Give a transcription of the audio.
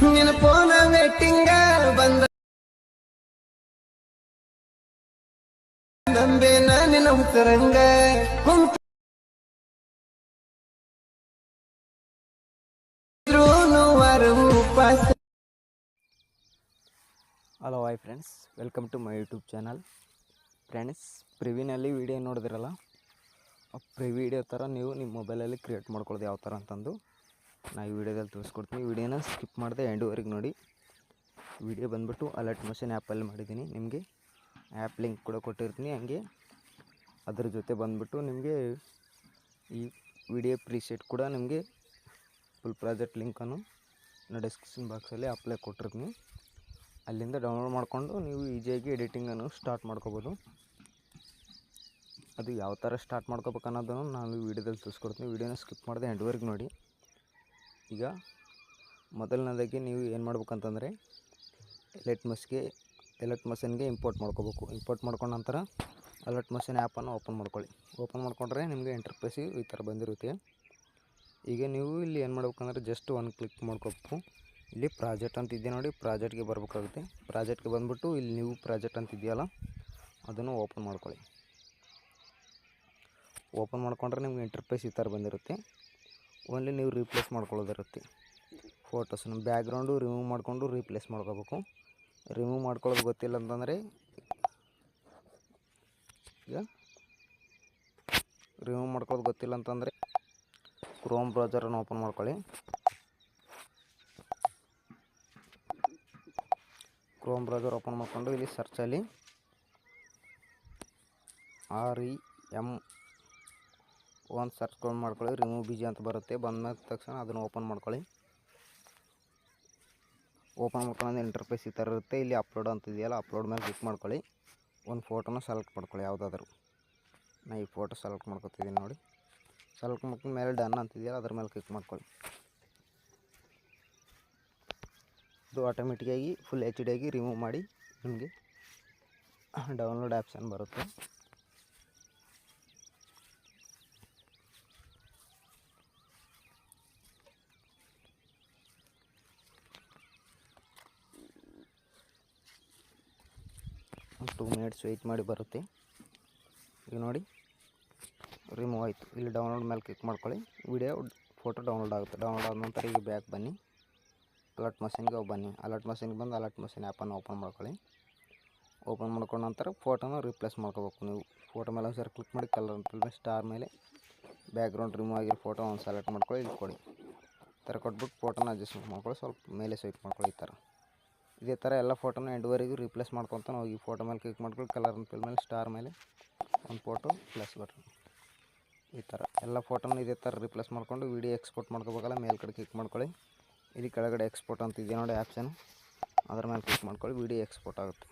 ನಿನ್ನ ಫೋನ ವೇಟಿಂಗ ಬಂದ ನಿನ್ನ ಉತ್ತರಂಗ. Hello hi friends welcome to my YouTube channel friends ಪ್ರಿವಿನಲ್ಲಿ video ನೋಡಿದ್ರಲ್ಲ? ಆ ಪ್ರಿ ವಿಡಿಯೋ ಥರ ನೀವು ನಿಮ್ಮ ಮೊಬೈಲಲ್ಲಿ ಕ್ರಿಯೇಟ್ ಮಾಡ್ಕೊಳ್ಳೋದು ಯಾವ ಥರ ಅಂತಂದು. ನಾ ಈ ವಿಡಿಯೋದಲ್ಲಿ ತೋರಿಸ್ಕೊಡ್ತೀನಿ. ವಿಡಿಯೋನ ಸ್ಕಿಪ್ ಮಾಡಿದೆ ಎಂಡುವರೆಗೆ ನೋಡಿ. ವಿಡಿಯೋ ಬಂದುಬಿಟ್ಟು ಅಲರ್ಟ್ ಮೋಷನ್ ಆ್ಯಪಲ್ಲಿ ಮಾಡಿದ್ದೀನಿ. ನಿಮಗೆ ಆ್ಯಪ್ ಲಿಂಕ್ ಕೂಡ ಕೊಟ್ಟಿರ್ತೀನಿ. ಹಂಗೆ ಅದ್ರ ಜೊತೆ ಬಂದುಬಿಟ್ಟು ನಿಮಗೆ ಈ ವಿಡಿಯೋ ಪ್ರೀಸೆಟ್ ಕೂಡ ನಿಮಗೆ ಫುಲ್ ಪ್ರಾಜೆಕ್ಟ್ ಲಿಂಕನ್ನು ಡಿಸ್ಕ್ರಿಪ್ಷನ್ ಬಾಕ್ಸಲ್ಲಿ ಅಪ್ಲೈ ಕೊಟ್ಟಿರ್ತೀನಿ. ಅಲ್ಲಿಂದ ಡೌನ್ಲೋಡ್ ಮಾಡಿಕೊಂಡು ನೀವು ಈಜಿಯಾಗಿ ಎಡಿಟಿಂಗನ್ನು ಸ್ಟಾರ್ಟ್ ಮಾಡ್ಕೋಬೋದು. ಅದು ಯಾವ ಥರ ಸ್ಟಾರ್ಟ್ ಮಾಡ್ಕೋಬೇಕು ಅನ್ನೋದನ್ನು ನಾನು ವಿಡಿಯೋದಲ್ಲಿ ತೋರಿಸ್ಕೊಡ್ತೀನಿ. ವಿಡಿಯೋನ ಸ್ಕಿಪ್ ಮಾಡಿದೆ ಎಂಡ್ವರೆಗೆ ನೋಡಿ. ಈಗ ಮೊದಲನೇದಾಗಿ ನೀವು ಏನು ಮಾಡ್ಬೇಕಂತಂದರೆ ಎಲೆಟ್ ಮಸ್ಗೆ ಎಲೆಟ್ ಮಸನ್ಗೆ ಇಂಪೋರ್ಟ್ ಮಾಡ್ಕೋಬೇಕು. ಇಂಪೋರ್ಟ್ ಮಾಡ್ಕೊಂಡ ನಂತರ ಅಲರ್ಟ್ ಮಷಿನ್ ಆ್ಯಪನ್ನು ಓಪನ್ ಮಾಡ್ಕೊಳ್ಳಿ. ಓಪನ್ ಮಾಡಿಕೊಂಡ್ರೆ ನಿಮಗೆ ಇಂಟರ್ಫೇಸಿ ಈ ಥರ ಬಂದಿರುತ್ತೆ. ಈಗ ನೀವು ಇಲ್ಲಿ ಏನು ಮಾಡ್ಬೇಕಂದ್ರೆ ಜಸ್ಟ್ ಒಂದು ಕ್ಲಿಕ್ ಮಾಡ್ಕೋಬೇಕು. ಇಲ್ಲಿ ಪ್ರಾಜೆಕ್ಟ್ ಅಂತ ಇದೆಯಾ ನೋಡಿ ಪ್ರಾಜೆಕ್ಟ್ಗೆ ಬರಬೇಕಾಗುತ್ತೆ. ಪ್ರಾಜೆಕ್ಟ್ಗೆ ಬಂದುಬಿಟ್ಟು ಇಲ್ಲಿ ನೀವು ಪ್ರಾಜೆಕ್ಟ್ ಅಂತ ಇದೆಯಲ್ಲ, ಅದನ್ನು ಓಪನ್ ಮಾಡ್ಕೊಳ್ಳಿ. ಓಪನ್ ಮಾಡ್ಕೊಂಡ್ರೆ ನಿಮ್ಗೆ ಇಂಟರ್ಫೇಸ್ ಈ ಥರ ಬಂದಿರುತ್ತೆ. ಓನ್ಲಿ ನೀವು ರೀಪ್ಲೇಸ್ ಮಾಡ್ಕೊಳ್ಳೋದಿರುತ್ತೆ ಫೋಟೋಸನ್ನು ಬ್ಯಾಕ್ಗ್ರೌಂಡು ರಿಮೂವ್ ಮಾಡಿಕೊಂಡು ರೀಪ್ಲೇಸ್ ಮಾಡ್ಕೋಬೇಕು. ರಿಮೂವ್ ಮಾಡ್ಕೊಳ್ಳೋದು ಗೊತ್ತಿಲ್ಲ ಅಂತಂದರೆ ಈಗ ರಿಮೂವ್ ಮಾಡ್ಕೊಳ್ಳೋದು ಗೊತ್ತಿಲ್ಲ ಅಂತಂದರೆ ಕ್ರೋಮ್ ಬ್ರೌಸರನ್ನು ಓಪನ್ ಮಾಡ್ಕೊಳ್ಳಿ. ಕ್ರೋಮ್ ಬ್ರೌಸರ್ ಓಪನ್ ಮಾಡಿಕೊಂಡು ಇಲ್ಲಿ ಸರ್ಚಲ್ಲಿ ಆರ್ ಇ ಎಂ ಒಂದು ಸರ್ಚ್ ಮಾಡ್ಕೊಳ್ಳಿ ರಿಮೂವ್ ಬಿಜಿ ಅಂತ ಬರುತ್ತೆ. ಬಂದ ತಕ್ಷಣ ಅದನ್ನು ಓಪನ್ ಮಾಡ್ಕೊಳ್ಳಿ. ಓಪನ್ ಮಾಡ್ಕೊಂಡು ಇಂಟರ್ಫೇಸ್ ಈ ಥರ ಇರುತ್ತೆ. ಇಲ್ಲಿ ಅಪ್ಲೋಡ್ ಅಂತ ಇದೆಯಲ್ಲ ಅಪ್ಲೋಡ್ ಮೇಲೆ ಕ್ಲಿಕ್ ಮಾಡ್ಕೊಳ್ಳಿ. ಒಂದು ಫೋಟೋನ ಸೆಲೆಕ್ಟ್ ಮಾಡ್ಕೊಳ್ಳಿ, ಯಾವುದಾದ್ರು. ನಾ ಈ ಫೋಟೋ ಸೆಲೆಕ್ಟ್ ಮಾಡ್ಕೊತಿದ್ದೀನಿ ನೋಡಿ. ಸೆಲೆಕ್ಟ್ ಮಾಡ್ಕೊಂಡು ಮೇಲೆ ಡನ್ ಅಂತಿದೆಯಲ್ಲ ಅದ್ರ ಮೇಲೆ ಕ್ಲಿಕ್ ಮಾಡ್ಕೊಳ್ಳಿ. ಇದು ಆಟೋಮೆಟಿಕ್ಕಾಗಿ ಫುಲ್ ಎಚ್ ಡಿ ಆಗಿ ರಿಮೂವ್ ಮಾಡಿ, ನಿಮಗೆ ಡೌನ್ಲೋಡ್ ಆಪ್ಷನ್ ಬರುತ್ತೆ. ಟೂ ಮಿನಿಟ್ಸ್ ವೆಯ್ಟ್ ಮಾಡಿ ಬರುತ್ತೆ. ಈಗ ನೋಡಿ ರಿಮೂವ್ ಆಯಿತು. ಇಲ್ಲಿ ಡೌನ್ಲೋಡ್ ಮೇಲೆ ಕ್ಲಿಕ್ ಮಾಡ್ಕೊಳ್ಳಿ. ವಿಡಿಯೋ ಫೋಟೋ ಡೌನ್ಲೋಡ್ ಆಗುತ್ತೆ. ಡೌನ್ಲೋಡ್ ಆದ ನಂತರ ಈಗ ಬ್ಯಾಕ್ ಬನ್ನಿ. ಅಲರ್ಟ್ ಮಷೀನ್ಗೆ ಬನ್ನಿ. ಅಲರ್ಟ್ ಮಷೀನ್ಗೆ ಬಂದು ಅಲರ್ಟ್ ಮಷೀನ್ ಆ್ಯಪನ್ನು ಓಪನ್ ಮಾಡ್ಕೊಳ್ಳಿ. ಓಪನ್ ಮಾಡ್ಕೊಂಡ ನಂತರ ಫೋಟೋನ ರಿಪ್ಲೇಸ್ ಮಾಡ್ಕೋಬೇಕು ನೀವು. ಫೋಟೋ ಮೇಲೆ ಒಂದ್ಸರಿ ಕ್ಲಿಕ್ ಮಾಡಿ ಕಲರ್ ಸ್ಟಾರ್ ಮೇಲೆ ಬ್ಯಾಕ್ಗ್ರೌಂಡ್ ರಿಮೂವ್ ಆಗಿರೋ ಫೋಟೋ ಒಂದು ಸೆಲೆಕ್ಟ್ ಮಾಡ್ಕೊಳ್ಳಿ ಇಲ್ಲಿ ಕೊಡಿ ಥರ ಕೊಟ್ಬಿಟ್ಟು ಫೋಟೋನ ಅಡ್ಜಸ್ಟ್ಮೆಂಟ್ ಮಾಡ್ಕೊಳ್ಳಿ. ಸ್ವಲ್ಪ ಮೇಲೆ ಸ್ವೈಪ್ ಮಾಡ್ಕೊಳ್ಳಿ ಈ ಥರ ಇದೇ ಥರ ಎಲ್ಲ ಫೋಟೋನ ಎಂಡುವರೆಗೂ ರಿಪ್ಲೇಸ್ ಮಾಡ್ಕೊತಾನೆ ಹೋಗಿ ಫೋಟೋ ಮೇಲೆ ಕ್ಲಿಕ್ ಮಾಡ್ಕೊಳ್ಳಿ ಕಲರ್ ಫಿಲ್ ಮೇಲೆ ಸ್ಟಾರ್ ಮೇಲೆ ಒಂದು ಫೋಟೋ ಪ್ಲಸ್ ಬಟನ್ ಈ ಥರ ಎಲ್ಲ ಫೋಟೋನ ಇದೇ ಥರ ರಿಪ್ಲೇಸ್ ಮಾಡ್ಕೊಂಡು ವಿಡಿಯೋ ಎಕ್ಸ್ಪೋರ್ಟ್ ಮಾಡ್ಕೋಬೇಕಲ್ಲ ಮೇಲ್ಗಡೆ ಕ್ಲಿಕ್ ಮಾಡ್ಕೊಳ್ಳಿ. ಇಲ್ಲಿ ಕೆಳಗಡೆ ಎಕ್ಸ್ಪೋರ್ಟ್ ಅಂತ ಇದೆ ನೋಡಿ ಆಪ್ಷನ್ ಅದ್ರ ಮೇಲೆ ಕ್ಲಿಕ್ ಮಾಡ್ಕೊಳ್ಳಿ ವಿಡಿಯೋ ಎಕ್ಸ್ಪೋರ್ಟ್ ಆಗುತ್ತೆ.